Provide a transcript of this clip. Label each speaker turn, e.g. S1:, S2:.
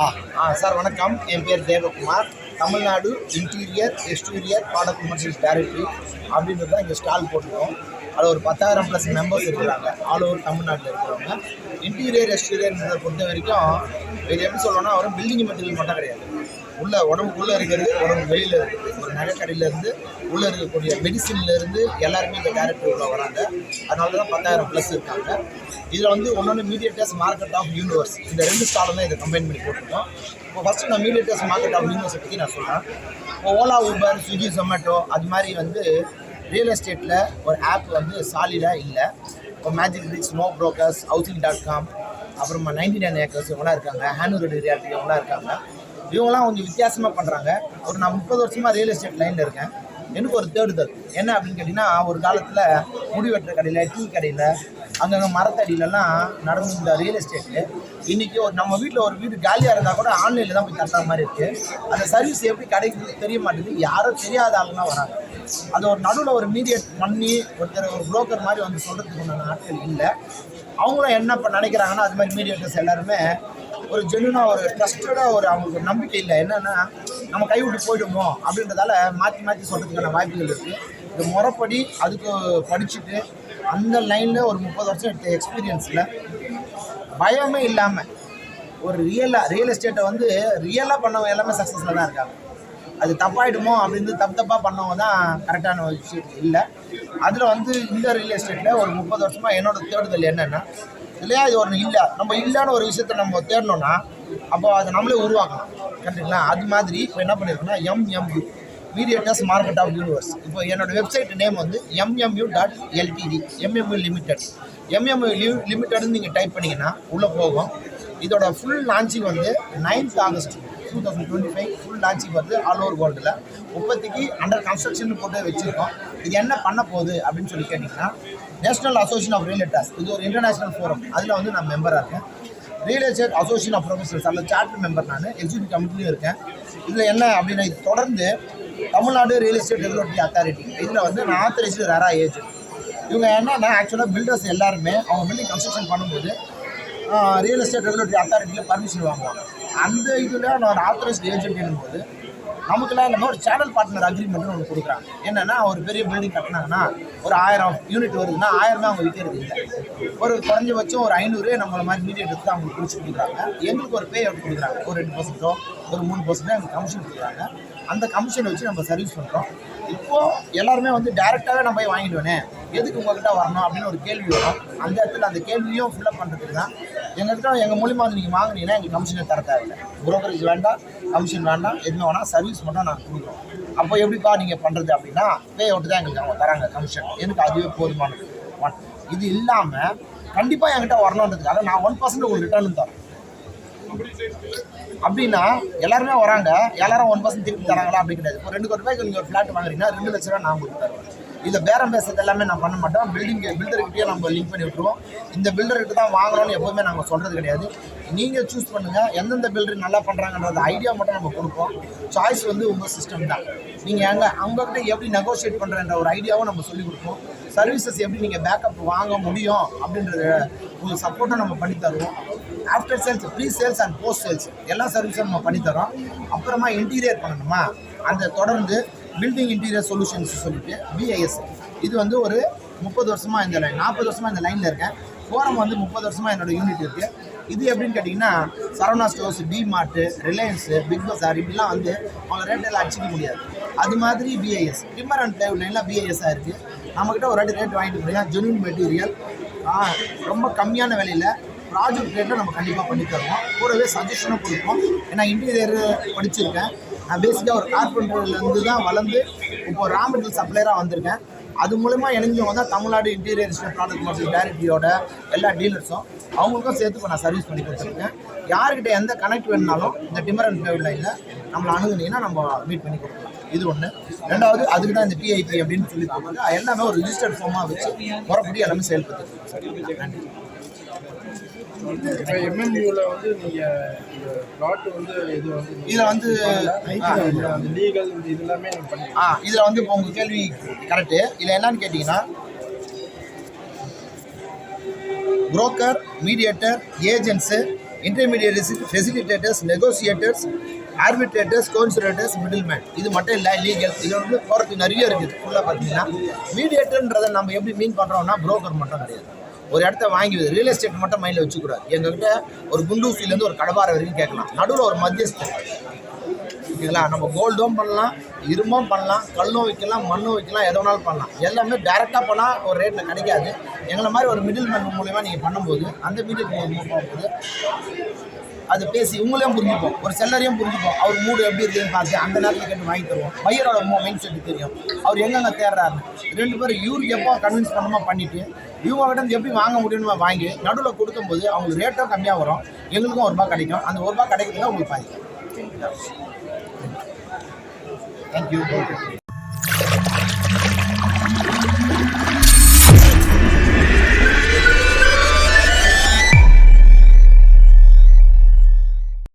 S1: ஆ ஆ sir வணக்கம். என் பேர் Devakumar. Tamil Nadu interior exterior product commercial directory அப்படின்றது தான் இங்கே ஸ்டால் போட்டிருக்கோம். அதில் ஒரு பத்தாயிரம் ப்ளஸ் மெம்பர்ஸ் இருக்கிறாங்க. ஆல் ஓவர் தமிழ்நாட்டில் இருக்கிறவங்க. இன்டீரியர் எக்ஸ்டீரியர்ன்றதை பொறுத்த வரைக்கும் இது எப்படி சொல்லணும்னா வரும் பில்டிங் மெட்டீரியல் மட்டும் கிடையாது. உள்ள உடம்புக்குள்ளே இருக்கிறது உடம்பு வெளியில் இருக்குது ஒரு நகைக்கடையிலேருந்து உள்ளே இருக்கக்கூடிய மெடிசின்லேருந்து எல்லாருமே இந்த டேரக்டர் உள்ள வராங்க. அதனால தான் பத்தாயிரம் ப்ளஸ் இருக்காங்க. இதில் வந்து ஒன்னொன்று மீடியேட்டர்ஸ் மார்க்கெட் ஆஃப் யூனிவர்ஸ் இந்த ரெண்டு ஸ்டாலும் தான் இதை கம்பைன் பண்ணி போட்டிருக்கோம். இப்போ ஃபஸ்ட்டு நான் மீடியேட்டர்ஸ் மார்க்கெட் ஆஃப் யூனிவர்ஸ் பற்றி நான் சொல்கிறேன் இப்போ ஓலா ஊபர் ஸ்விக்கி ஜொமேட்டோ அது மாதிரி வந்து ரியல் எஸ்டேட்டில் ஒரு ஆப் வந்து சாலிடாக இல்லை. இப்போ magic bricks no brokers housing dot com அப்புறமா நைன்டி நைன் ஏக்கர்ஸ் இவங்களாம் இருக்காங்க. ஹேனூர் ரியாலிட்டி இவங்களாம் இருக்காங்க. இவங்களாம் கொஞ்சம் வித்தியாசமாக பண்ணுறாங்க ஒரு நான் முப்பது வருஷமாக ரியல் எஸ்டேட் லைனில் இருக்கேன். எனக்கு ஒரு தேடுதல் என்ன அப்படின்னு கேட்டிங்கன்னா ஒரு காலத்தில் முடி வெட்டுற கடையில் டீ கடையில் அங்கங்கே மரத்தடியிலலாம் நடந்து இந்த ரியல் எஸ்டேட்டு இன்றைக்கி ஒரு நம்ம வீட்டில் ஒரு வீடு காலியாக இருந்தால் கூட ஆன்லைனில் தான் போய் தட்டுற மாதிரி இருக்குது அந்த சர்வீஸ் எப்படி கிடைக்குது தெரிய மாட்டேங்குது? யாரும் தெரியாத ஆளுங்கலாம் வராங்க. அது ஒரு நடுவில் ஒரு மீடியேட் பண்ணி ஒருத்தர் ஒரு புரோக்கர் மாதிரி வந்து சொல்கிறதுக்கு உண்டான ஆட்கள் இல்லை. அவங்களும் என்ன இப்போ நினைக்கிறாங்கன்னா அது மாதிரி மீடியேட்டர்ஸ் எல்லாருமே ஒரு ஜென்யூனாக ஒரு ட்ரஸ்டடாக ஒரு அவங்களுக்கு ஒரு நம்பிக்கை இல்லை. என்னென்னா நம்ம கைவிட்டு போயிடுமோ அப்படின்றதால மாற்றி மாற்றி சொல்கிறதுக்கான வாய்ப்புகள் இருக்குது இது முறைப்படி அதுக்கு படிச்சுட்டு அந்த லைனில் ஒரு முப்பது வருஷம் எடுத்த எக்ஸ்பீரியன்ஸில் பயமே இல்லாமல் ஒரு ரியலாக ரியல் எஸ்டேட்டை வந்து ரியலாக பண்ணவங்க எல்லாமே சக்ஸஸில் தான் இருக்காங்க. அது தப்பாயிடுமோ அப்படின்னு தப்பு தப்பாக பண்ணவங்க தான் கரெக்டான விஷயம் இல்லை. அதில் வந்து இந்த ரியல் எஸ்டேட்டில் ஒரு முப்பது வருஷமாக என்னோடய தேடுதல் என்னென்னா இல்லையா? இது ஒன்று இல்லை. நம்ம இல்லைன்னு ஒரு விஷயத்தை நம்ம தேடணும்னா அப்போ அதை நம்மளே உருவாக்கலாம். கரெக்டுங்களா அது மாதிரி இப்போ என்ன பண்ணியிருக்கோம்னா MMU mediators market of universe இப்போ என்னோட வெப்சைட் நேம் வந்து MMU dot LTD MMU limited MMU லிமிட்டட்னு நீங்கள் டைப் பண்ணிங்கன்னா உள்ளே போகும். இதோட ஃபுல் லான்ச்சிங் வந்து ninth August two thousand twenty five full launching வருது ஆல் ஓவர் வேர்ல்டில் இப்போதைக்கு அண்டர் கன்ஸ்ட்ரக்ஷன் போட்டு வச்சுருக்கோம். இது என்ன பண்ண போகுது அப்படின்னு சொல்லி கேட்டிங்கன்னா நேஷனல் அசோசியேஷன் ஆஃப் ரியலேட்டர்ஸ் இது ஒரு இன்டர்நேஷனல் ஃபோரம் அதில் வந்து நான் மெம்பராக இருக்கேன். Real estate association of professionals அதில் சார்ட்டர் மெம்பர் நான் எக்ஸிக்யூட்டிவ் கமிட்டிலையும் இருக்கேன். இதில் என்ன அப்படின்னா இது தொடர்ந்து Tamil Nadu real estate development authority இதில் வந்து நான் ஆத்தரைஸ்டு ரேரா ஏஜ். இவங்க என்னன்னா ஆக்சுவலாக பில்டர்ஸ் எல்லாருமே அவங்க பில்டிங் கன்ஸ்ட்ரக்ஷன் பண்ணும்போது ரியல் எஸ்டேட் ரெகுலேட்டரி அத்தாரிட்டியில் பர்மிஷன் வாங்குவாங்க. அந்த இதில் நான் ஆத்தரைஸ்ட் ஏஜென்ட் என்னும்போது நமக்குலாம் இல்லாமல் ஒரு சேனல் பார்ட்னர் அக்ரிமெண்ட்னு ஒன்று கொடுக்குறாங்க. என்னென்னா ஒரு பெரிய பில்டிங் கட்டினாங்கன்னா ஒரு ஆயிரம் யூனிட் வருதுன்னா ஆயிரம் தான் அவங்க விற்கிறது இல்லை ஒரு குறைஞ்சபட்சம் ஒரு ஐநூறு நம்மள மாதிரி மீடியேட் எடுத்து அவங்களுக்கு பிடிச்சி கொடுக்குறாங்க எங்களுக்கு ஒரு பே அவுட் கொடுக்குறாங்க. ஒரு ரெண்டு பர்சன்ட்டோ ஒரு மூணு பர்சன்ட்டோ எங்களுக்கு கமிஷன் கொடுக்குறாங்க. அந்த கமிஷனை வச்சு நம்ம சர்வீஸ் பண்ணுறோம் இப்போது எல்லாருமே வந்து டேரெக்டாகவே நம்ம போய் வாங்கிடுவேனே எதுக்கு உங்ககிட்ட வரணும் அப்படின்னு ஒரு கேள்வி வரும். அந்த இடத்துல அந்த கேள்வியும் ஃபில்அப் பண்ணுறதுக்கு தான் எங்ககிட்ட எங்கள் மூலியமாக வந்து நீங்கள் வாங்குனீங்கன்னா எங்களுக்கு கமிஷனே தர தேவையில்லை புரோக்கரேஜ் வேண்டாம் கமிஷன் வேண்டாம். எதுவுமே வேணால் சர்வீஸ் மட்டும் நாங்கள் கொடுக்குறோம். அப்போ எப்படிப்பா நீங்கள் பண்ணுறது அப்படின்னா பே அவுட் தான் எங்களுக்கு அவங்க தராங்க கமிஷன் எனக்கு அதுவே போதுமானது ஒன் இது இல்லாமல் கண்டிப்பாக என்கிட்ட வரணுன்றதுக்காக நான் ஒன் பர்சன்ட் உங்களுக்கு ரிட்டர்ன் தரேன் அப்படின்னா எல்லாருமே வராங்க. எல்லாரும் ஒன் பர்சன்ட் திருப்பி தராங்களா? அப்படி கிடையாது. இப்போ ரெண்டு கோடி ரூபாய்க்கு நீங்கள் ஒரு ஃப்ளாட் வாங்குறீங்கன்னா ரெண்டு லட்ச ரூபா நான் உங்களுக்கு தருவேன். இதை பேரம் பேசுறது எல்லாமே நான் பண்ண மாட்டோம். பில்டிங் பில்டர்கிட்டயே நம்ம லிங்க் பண்ணி விட்டுருவோம். இந்த பில்டர்கிட்ட தான் வாங்கணும்னு எப்போவுமே நாங்கள் சொல்கிறது கிடையாது. நீங்கள் சூஸ் பண்ணுங்கள் எந்தெந்த பில்டர் நல்லா பண்ணுறாங்கன்றது ஐடியா மட்டும் நம்ம கொடுப்போம். சாய்ஸ் வந்து உங்கள் சிஸ்டம் தான். நீங்கள் எங்கே அவங்கக்கிட்ட எப்படி நெகோஷியேட் பண்ணுறன்ற ஒரு ஐடியாவும் நம்ம சொல்லிக் கொடுப்போம். சர்வீசஸ் எப்படி நீங்கள் பேக்கப் வாங்க முடியும் அப்படின்றத உங்களுக்கு சப்போர்ட்டும் நம்ம பண்ணி தருவோம். After sales pre sales and post sales எல்லா சர்வீஸும் நம்ம பண்ணித்தரோம் அப்புறமா இன்டீரியர் பண்ணணுமா? அந்த தொடர்ந்து பில்டிங் இன்டீரியர் சொல்யூஷன்ஸ் சொல்லிட்டு பிஐஎஸ் இது வந்து ஒரு முப்பது வருஷமாக இந்த லைன் நாற்பது வருஷமாக இந்த லைனில் இருக்கேன். ஃபோரம் வந்து முப்பது வருஷமாக என்னோட யூனிட் இருக்குது இது எப்படின்னு கேட்டிங்கன்னா Saravana Stores DMart Reliance Big Bazaar இப்படிலாம் வந்து அவங்க ரேட்டெல்லாம் அடிச்சிக்க முடியாது. அது மாதிரி பிஐஎஸ் டிம்மர் அண்ட் டைவ் லைன்லாம் பிஐஎஸ்ஸாக இருக்குது நம்மக்கிட்ட ஒரு ரெண்டு ரேட் வாங்கிட்டு போனீங்கன்னா ஜென்யூன் மெட்டீரியல் ரொம்ப கம்மியான விலையில் ப்ராஜெக்ட் ரிலேட்டட் நம்ம கண்டிப்பாக பண்ணி தருவோம். கூடவே சஜஷனும் கொடுப்போம். ஏன்னா இன்டீரியர் படிச்சிருக்கேன். நான் பேசிக்காக ஒரு கார்பெண்டர்லேருந்து தான் வளர்ந்து இப்போ ரா மெட்டீரியல் சப்ளையராக வந்திருக்கேன். அது மூலமா இணைஞ்சவங்க தான் தமிழ்நாடு இன்டீரியர் ப்ராடக்ட் மார்க்கெட் டைரக்டரியோட எல்லா டீலர்ஸும் அவங்களுக்கும் சேர்த்து இப்போ நான் சர்வீஸ் பண்ணி கொடுத்துருக்கேன். யார்கிட்ட எந்த கனெக்ட் வேணுனாலும் இந்த டிமர் அண்ட் ஃபேவ் லைனில் நம்மளை அணுகுனீங்கன்னா நம்ம மீட் பண்ணி கொடுக்கலாம். இது ஒன்று ரெண்டாவது அதுக்கு தான் இந்த டிஐபி அப்படின்னு சொல்லி கொடுக்குறது எல்லாமே ஒரு ரிஜிஸ்டர்ட் ஃபார்மாக வச்சு முறைப்படி எல்லாமே செயல்படுத்துது நன்றி.
S2: இப்போ வந்து நீங்கள் இந்த பிளாட் வந்து இது வந்து
S1: இதில் வந்து
S2: அந்த லீகல் இந்த இது எல்லாமே பண்ணி
S1: ஆ இதில் வந்து இப்போ உங்கள் கேள்வி கரெக்டு இதில் என்னன்னு கேட்டிங்கன்னா broker mediator agents intermediate facilitators negotiators arbitrators conciliators middleman இது மட்டும் இல்லை லீகல் இது வந்து போகிறதுக்கு நிறைய இருக்குது. ஃபுல்லாக பார்த்தீங்கன்னா மீடியேட்டர்ன்றதை நம்ம எப்படி மீன் பண்ணுறோம்னா புரோக்கர் மட்டும் கிடையாது. ஒரு இடத்த வாங்கி ரியல் எஸ்டேட் மட்டும் மைண்டில் வச்சுக்கூடாது எங்ககிட்ட ஒரு குண்டூசிலேருந்து ஒரு கடப்பாறை வரைக்கும் கேட்கலாம். நடுவில் ஒரு மத்தியஸ்தர் ஓகேங்களா? நம்ம கோல்டும் பண்ணலாம் இரும்பும் பண்ணலாம் கல்லும் வைக்கலாம் மண்ணும் வைக்கலாம் எது வேணாலும் பண்ணலாம். எல்லாமே டேரெக்டாக பண்ணால் ஒரு ரேட்டில் கிடைக்காது. எங்களை மாதிரி ஒரு மிடில் மேன் மூலியமாக நீங்கள் பண்ணும்போது அந்த மிடில் மூலியமாக அது பேசி இவங்களையும் புரிஞ்சுப்போம். ஒரு செல்லரையும் புரிஞ்சுப்போம். அவர் மூடு எப்படி இருக்குன்னு பார்த்து அந்த நேரத்தில் கேட்டு வாங்கி தருவோம். பையரோட மைண்ட் செட்டு தெரியும். அவர் எங்கெங்க தேடுறாரு? ரெண்டு பேரும் இவருக்கு எப்போ கன்வின்ஸ் பண்ணமா பண்ணிட்டு இவங்க கிட்ட எப்படி வாங்க முடியும்னு வாங்கி நடுவில் கொடுக்கும்போது அவங்களுக்கு ரேட்டும் கம்மியாக வரும். எங்களுக்கும் ஒரு ரூபாய் கிடைக்கும். அந்த ஒரு ரூபாய் கிடைக்கிறதுல உங்களுக்கு பாதிக்கும் தேங்க்யூ